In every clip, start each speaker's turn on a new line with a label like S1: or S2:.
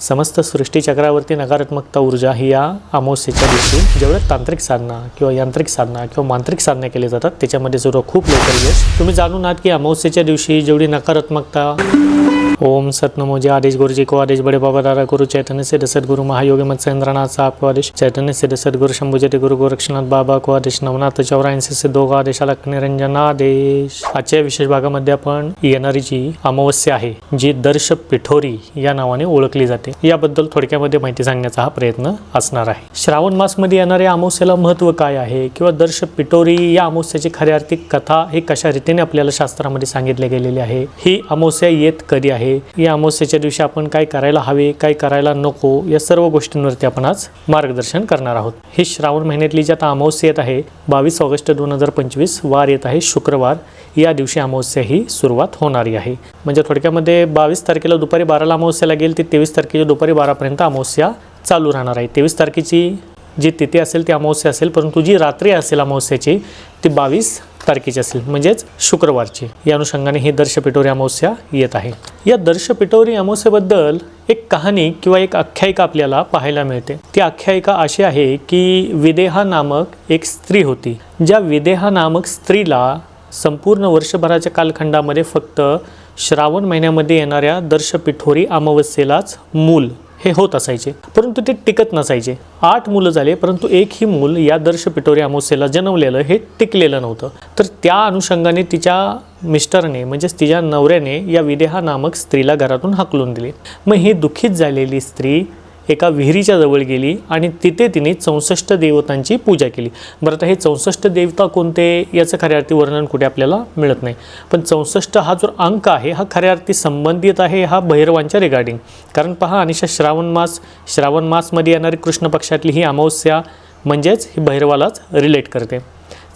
S1: समस्त सृष्टीचक्रावरती नकारात्मकता ऊर्जा ही या अमावस्येच्या दिवशी जेवढ्या तांत्रिक साधना किंवा यांत्रिक साधना किंवा मांत्रिक साधना केली जातात त्याच्यामध्ये सुद्धा खूप लवकर यश. तुम्ही जाणून आहात की अमावस्येच्या दिवशी जेवढी नकारात्मकता ओम सतनमो जी आदेश गुरुजी को आदेश बडे बाबा दादा गुरु चैतन्य सिद्ध गुरु महायोगी मत्स्येंद्रनाथ साहब को आदेश चैतन्य सिद्ध गुरु शंभुजती गुरु गोरक्षनाथ बाबा को आदेश नवनाथ चौऱ्याऐंशी सिद्धो आदेश आदेशाला निरंजन आदेश। आजच्या विशेष भागामध्ये आपण येणारी जी अमावस्या आहे जी दर्श पिठोरी या नावाने ओळखली जाते याबद्दल थोडक्यामध्ये माहिती सांगण्याचा हा प्रयत्न असणार आहे. श्रावण मासमध्ये येणाऱ्या अमावस्येला महत्त्व काय आहे किंवा दर्श पिठोरी या अमावस्याची खऱ्या अर्थी कथा हे कशा रीतीने आपल्याला शास्त्रामध्ये सांगितले गेलेली आहे ही अमावस्या येत कधी आहे? या अमावस्येच्या दिवशी आपण काय करायला हवे काय करायला नको या सर्व गोष्टींवरती आपण आज मार्गदर्शन करणार आहोत. हे श्रावण महिन्यातली जी आता अमावस्या येत आहे बावीस ऑगस्ट दोन हजार पंचवीस वार येत आहे शुक्रवार. या दिवशी अमावस्या ही सुरुवात होणारी आहे. म्हणजे थोडक्यामध्ये बावीस तारखेला दुपारी बाराला अमावस्या लागेल ती तेवीस तारखेच्या दुपारी बारापर्यंत अमावस्या चालू राहणार आहे. तेवीस तारखेची जी तिथी असेल ती अमावस्या असेल परंतु जी रात्री असेल अमावस्याची ती बावीस तारखेची असेल. म्हणजेच शुक्रवारची. या अनुषंगाने ही दर्श पिठोरी अमावस्या येत आहे. या दर्श पिठोरी अमावस्येबद्दल एक कहाणी किंवा एक आख्यायिका आपल्याला पाहायला मिळते. ती आख्यायिका अशी आहे की विदेहा नामक एक स्त्री होती. ज्या विदेहा नामक स्त्रीला संपूर्ण वर्षभराच्या कालखंडामध्ये फक्त श्रावण महिन्यामध्ये येणाऱ्या दर्श पिठोरी अमावस्येलाच मूल हे होत असायचे. परंतु ते टिकत नसायचे. आठ मुलं झाले परंतु एक ही मूल या दर्श पिटोरी अमावस्येला जन्मलेलं हे टिकलेलं नव्हतं. तर त्या अनुषंगाने तिच्या मिस्टरने म्हणजेच तिच्या नवऱ्याने या विदेहा नामक स्त्रीला घरातून हाकलून दिले. मग ही दुःखीत झालेली स्त्री एका विहिरीच्या जवळ गेली आणि तिथे तिने चौसष्ट देवतांची पूजा केली. बरं आता हे चौसष्ट देवता कोणते याचं खऱ्या अर्थी वर्णन कुठे आपल्याला मिळत नाही. पण चौसष्ट हा जो अंक आहे हा खऱ्या अर्थी संबंधित आहे हा भैरवांच्या रिगार्डिंग कारण पहा अनिशा श्रावण मास श्रावण मासमध्ये येणारी कृष्ण पक्षातली ही अमावस्या म्हणजेच ही भैरवालाच रिलेट करते.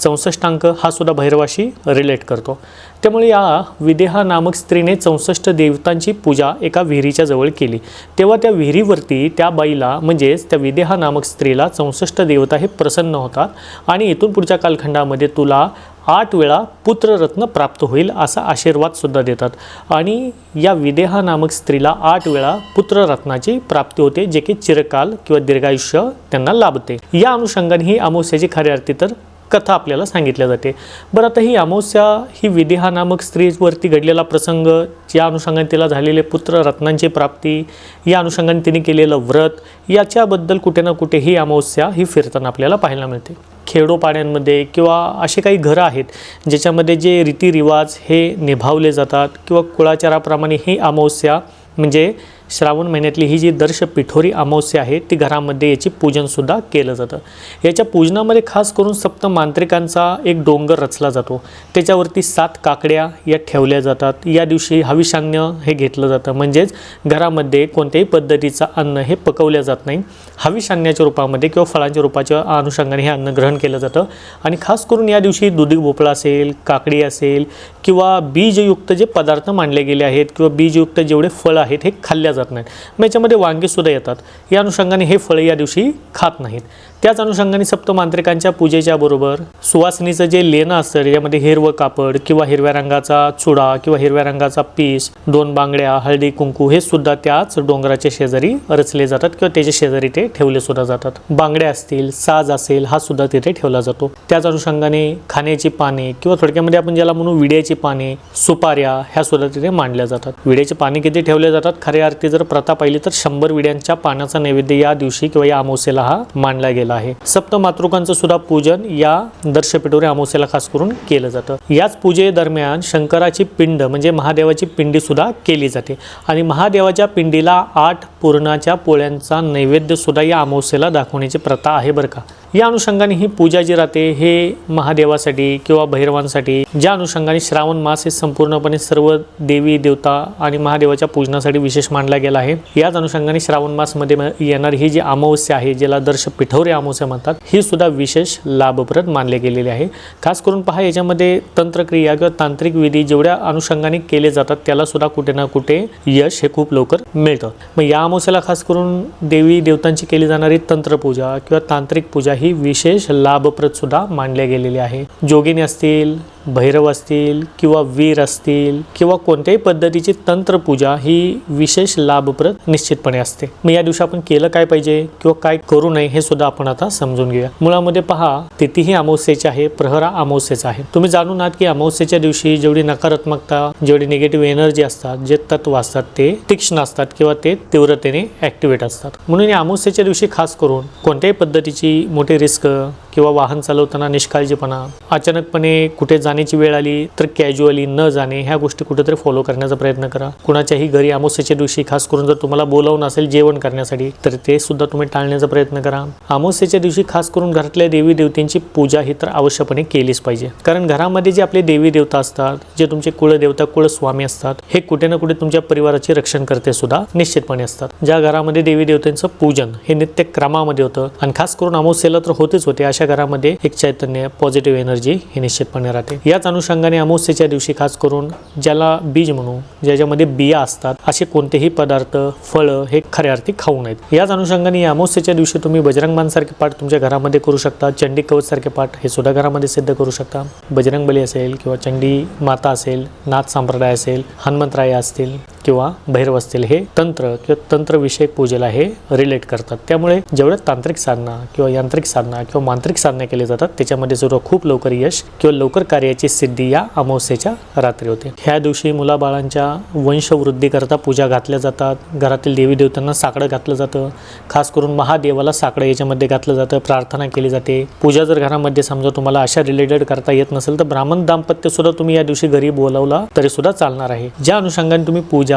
S1: चौसष्ट अंक हा सुद्धा भैरवाशी रिलेट करतो. त्यामुळे या विदेहा नामक स्त्रीने चौसष्ट देवतांची पूजा एका विहिरीच्या जवळ केली. तेव्हा त्या विहिरीवरती त्या बाईला म्हणजेच त्या विदेहा नामक स्त्रीला चौसष्ट देवता हे प्रसन्न होतात आणि इथून पुढच्या कालखंडामध्ये तुला आठ वेळा पुत्ररत्न प्राप्त होईल असा आशीर्वादसुद्धा देतात. आणि या विदेहा नामक स्त्रीला आठ वेळा पुत्ररत्नाची प्राप्ती होते जे की चिरकाल किंवा दीर्घायुष्य त्यांना लाभते. या अनुषंगाने ही अमावस्याची खऱ्या अर्थी तर कथा आपल्याला सांगितल्या जाते. बरं आता ही अमावस्या ही विदेहा नामक स्त्रीवरती घडलेला प्रसंग या अनुषंगाने तिला झालेले पुत्र रत्नांची प्राप्ती या अनुषंगाने तिने केलेलं व्रत याच्याबद्दल कुठे ना कुठे ही अमावस्या ही फिरताना आपल्याला पाहायला मिळते. खेडोपाड्यांमध्ये किंवा असे काही घरं आहेत ज्याच्यामध्ये जे रीतिरिवाज हे निभावले जातात किंवा कुळाचाराप्रमाणे ही अमावस्या म्हणजे श्रावण महिन्यातली ही जी दर्श पिठोरी अमावस्या आहे ती घरामध्ये याची पूजनसुद्धा केलं जातं. याच्या पूजनामध्ये खास करून सप्त मांत्रिकांचा एक डोंगर रचला जातो. त्याच्यावरती सात काकड्या या ठेवल्या जातात. या दिवशी हविषान्य हे घेतलं जातं. म्हणजेच घरामध्ये कोणत्याही पद्धतीचं अन्न हे पकवलं जात नाही. हविषान्याच्या रूपामध्ये किंवा फळांच्या रूपाच्या अनुषंगाने हे अन्न ग्रहण केलं जातं. आणि खास करून या दिवशी दुधी भोपळा असेल काकडी असेल किंवा बीजयुक्त जे पदार्थ मांडले गेले आहेत किंवा बीजयुक्त जेवढे फळ आहेत हे खाल्ल्या जात नाहीत. मग याच्यामध्ये वांगेसुद्धा येतात. या अनुषंगाने हे फळे या दिवशी खात नाहीत. त्याच अनुषंगाने सप्तमांत्रिकांच्या पूजेच्या बरोबर सुवासिनीचं जे लेणं असतं यामध्ये हिरवं कापड किंवा हिरव्या रंगाचा चुडा किंवा हिरव्या रंगाचा पीस दोन बांगड्या हळदी कुंकू हे सुद्धा त्याच डोंगराच्या शेजारी रचले जातात किंवा त्याच्या शेजारी ते ठेवले सुद्धा जातात. बांगड्या असतील साज असेल हा सुद्धा तिथे ठेवला जातो. त्याच अनुषंगाने खाण्याची पाने किंवा थोडक्यामध्ये आपण ज्याला म्हणू विड्याची पाने सुपाऱ्या ह्या सुद्धा तिथे मांडल्या जातात. विड्याची पाने किती ठेवले जातात? खऱ्या अर्थी जर प्रथा पाहिली तर शंभर विड्यांच्या पाण्याचा नैवेद्य या दिवशी किंवा या अमावस्येला हा मांडला गेला आहे. सप्त मातृकांचं सुद्धा पूजन या दर्श अमावस्याला अमावस्येला खास करून केलं जातं. याच पूजेदरम्यान शंकराची पिंड म्हणजे महादेवाची पिंडी सुद्धा केली जाते. आणि महादेवाच्या पिंडीला आठ पूर्णाच्या पोळ्यांचा नैवेद्य सुद्धा या अमावस्येला दाखवण्याची प्रथा आहे बरं का? या अनुषंगाने ही पूजा जी राहते हे महादेवासाठी किंवा भैरवांसाठी ज्या अनुषंगाने श्रावण मास हे संपूर्णपणे सर्व देवी देवता आणि महादेवाच्या पूजनासाठी विशेष मानला गेला आहे. याच अनुषंगाने श्रावण मासमध्ये येणारी ही जी अमावस्या आहे ज्याला दर्श पिठवरे अमावस्या म्हणतात ही सुद्धा विशेष लाभप्रद मानले गेलेली आहे. खास करून पहा याच्यामध्ये तंत्रक्रिया किंवा तांत्रिक विधी जेवढ्या अनुषंगाने केले जातात त्याला सुद्धा कुठे ना कुठे यश हे खूप लवकर मिळतं. मग या अमावस्याला खास करून देवी देवतांची केली जाणारी तंत्रपूजा किंवा तांत्रिक पूजा ही विशेष लाभप्रद सुद्धा गेलेले गेलेली आहे जोगिनी असतील भैरव असतील किंवा वीर असतील किंवा कोणत्याही पद्धतीची तंत्रपूजा ही विशेष लाभप्रद निश्चितपणे असते. मग या दिवशी आपण केलं काय पाहिजे किंवा काय करू नये हे सुद्धा आपण आता समजून घेऊया. मुळामध्ये पहा तिथीही अमावस्येची आहे प्रहरा अमावस्येचा आहे. तुम्ही जाणून आहात की अमावस्येच्या दिवशी जेवढी नकारात्मकता जेवढी निगेटिव्ह एनर्जी असतात जे तत्व असतात ते तीक्ष्ण असतात किंवा ते तीव्रतेने ऍक्टिव्हेट असतात. म्हणून या अमावस्येच्या दिवशी खास करून कोणत्याही पद्धतीची मोठी रिस्क किंवा वाहन चालवताना निष्काळजीपणा अचानकपणे कुठे जाण्याची वेळ आली तर कॅज्युअली न जाणे ह्या गोष्टी कुठेतरी फॉलो करण्याचा प्रयत्न करा. कुणाच्याही घरी अमावस्येच्या दिवशी खास करून जर तुम्हाला बोलावून असेल जेवण करण्यासाठी तर ते सुद्धा तुम्ही टाळण्याचा प्रयत्न करा. अमावस्येच्या दिवशी खास करून घरातल्या देवी देवतेंची पूजा ही तर आवश्यकपणे केलीच पाहिजे. कारण घरामध्ये जे आपले देवी देवता असतात जे तुमचे कुळदेवता कुळस्वामी असतात हे कुठे ना कुठे तुमच्या परिवाराचे रक्षण करते सुद्धा निश्चितपणे असतात. ज्या घरामध्ये देवी देवतांचं पूजन हे नित्य क्रमामध्ये होतं आणि खास करून अमावस्येला तर होतेच होते अशा घरामध्ये एक चैतन्य पॉझिटिव्ह एनर्जी ही निश्चितपणे राहते. याच अनुषंगाने अमावस्येच्या दिवशी खास करून ज्याला बीज म्हणू ज्याच्यामध्ये बिया असतात असे कोणतेही पदार्थ फळं हे खऱ्या अर्थी खाऊ नयेत. याच अनुषंगाने या अमावस्येच्या दिवशी तुम्ही बजरंगबांसारखे पाठ तुमच्या घरामध्ये करू शकता चंडी कवच सारखे पाठ हे सुद्धा घरामध्ये सिद्ध करू शकता. बजरंग बली असेल किंवा चंडी माता असेल नाथ संप्रदाय असेल हनुमंतराय असतील किंवा भैरव असतील हे तंत्र किंवा तंत्रविषयक पूजेला हे रिलेट करतात. त्यामुळे जेवढ्या तांत्रिक साधना किंवा यांत्रिक साधना किंवा मांत्रिक साधना केली जातात त्याच्यामध्ये सुद्धा खूप लवकर यश किंवा लवकर कार्याची सिद्धी या अमावस्येच्या रात्री होते. ह्या दिवशी मुलाबाळांच्या वंशवृद्धीकरता पूजा घातल्या जातात. घरातील देवी देवतांना साकडं घातलं जातं. खास करून महादेवाला साकडं याच्यामध्ये घातलं जातं. प्रार्थना केली जाते. पूजा जर घरामध्ये समजा तुम्हाला अशा रिलेटेड करता येत नसेल तर ब्राह्मण दाम्पत्य सुद्धा तुम्ही या दिवशी घरी बोलावला तरी सुद्धा चालणार आहे. ज्या अनुषंगाने तुम्ही पूजा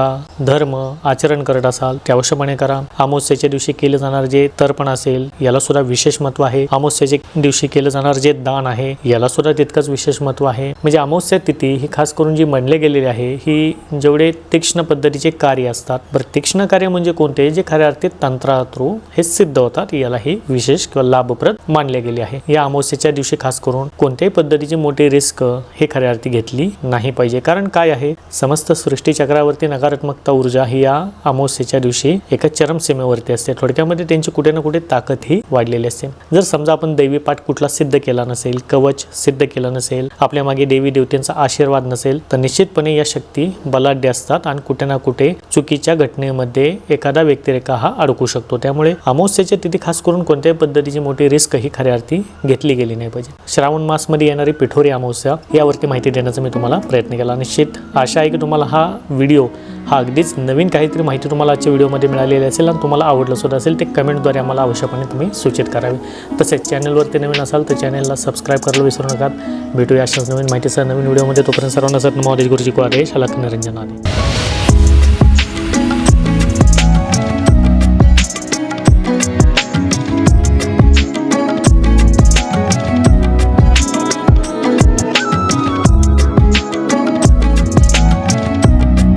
S1: धर्म आचरण करत असाल ते अवश्यपणे करा. अमावस्येच्या दिवशी केले जाणार जे तर्पण असेल याला सुद्धा विशेष महत्त्व आहे. अमावस्येच्या दिवशी केलं जाणार जे दान आहे याला सुद्धा तितकंच विशेष महत्त्व आहे. म्हणजे अमावस्या तिथी ही खास करून जी म्हणले गेलेली आहे ही जेवढे तीक्ष्ण पद्धतीचे कार्य असतात. बरं तीक्ष्ण कार्य म्हणजे कोणते? जे खऱ्या अर्थी तंत्रात्रू हे सिद्ध होतात यालाही विशेष किंवा लाभप्रद मानले गेले आहे. या अमावस्येच्या दिवशी खास करून कोणत्याही पद्धतीची मोठी रिस्क हे खऱ्या अर्थी घेतली नाही पाहिजे. कारण काय आहे? समस्त सृष्टी चक्रावरती नकारात्मकता ऊर्जा ही या अमावस्येच्या दिवशी एका चरमसीमेवरती असते. थोडक्यामध्ये त्यांची कुठे ना कुठे ताकद ही वाढलेली असते. जर समजा आपण दैवी पाठ कुठला सिद्ध केला नसेल कवच सिद्ध केलं नसेल आपल्या मागे देवी देवतेंचा आशीर्वाद नसेल तर निश्चितपणे या शक्ती बलाढ्य असतात आणि कुठे ना कुठे चुकीच्या घटनेमध्ये एखादा व्यक्तिरेखा हा अडकू शकतो. त्यामुळे अमावस्येच्या तिथी खास करून कोणत्याही पद्धतीची मोठी रिस्क ही खऱ्या अर्थी घेतली गेली नाही पाहिजे. श्रावण मासमध्ये येणारी पिठोरी अमावस्या यावरती माहिती देण्याचा मी तुम्हाला प्रयत्न केला. निश्चित आशा आहे की तुम्हाला हा व्हिडिओ हा अगदीच नवीन काहीतरी माहिती तुम्हाला आजच्या व्हिडिओमध्ये मिळालेली असेल आणि तुम्हाला आवडलं सुद्धा असेल ते कमेंटद्वारे आम्हाला आवश्यकपणे तुम्ही सूचित करावे. तसेच चॅनलवरती नवीन असाल तर चॅनलला सबस्क्राईब करायला विसरू नका. भेटूया अशाच नवीन माहितीसह नवीन व्हिडिओमध्ये. तोपर्यंत सर्वांना सर नमोदेश गुरुजी को आदेश. निरंजन आदेश